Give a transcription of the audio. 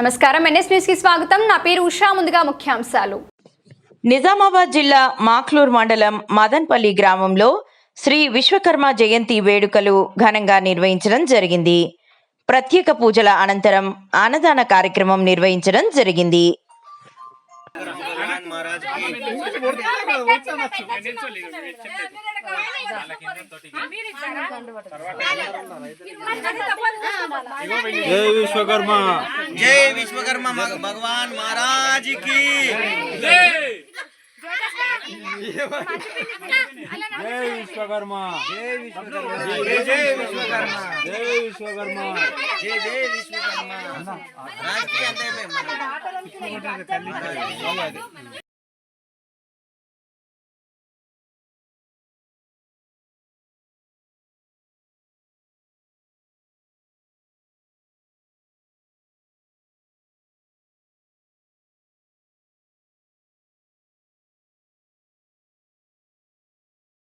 నమస్కారం. ఎన్ఎస్ న్యూస్కి స్వాగతం. నా పేరు ఉషా. ముందుగా ముఖ్యాంశాలు. నిజామాబాద్ జిల్లా మాక్లూర్ మండలం మదన్పల్లి గ్రామంలో శ్రీ విశ్వకర్మ జయంతి వేడుకలు ఘనంగా నిర్వహించడం జరిగింది. ప్రత్యేక పూజల అనంతరం అన్నదాన కార్యక్రమం నిర్వహించడం జరిగింది. जय જય વિશ્વકર્મા ભગવાન મહારાજ કી જય વિશ્વકર્મા. જય વિશ્વકર્મા જય વિશ્વકર્મા. જય વિશ્વકર્મા. જય જય વિશ્વકર્મા. રાજકીય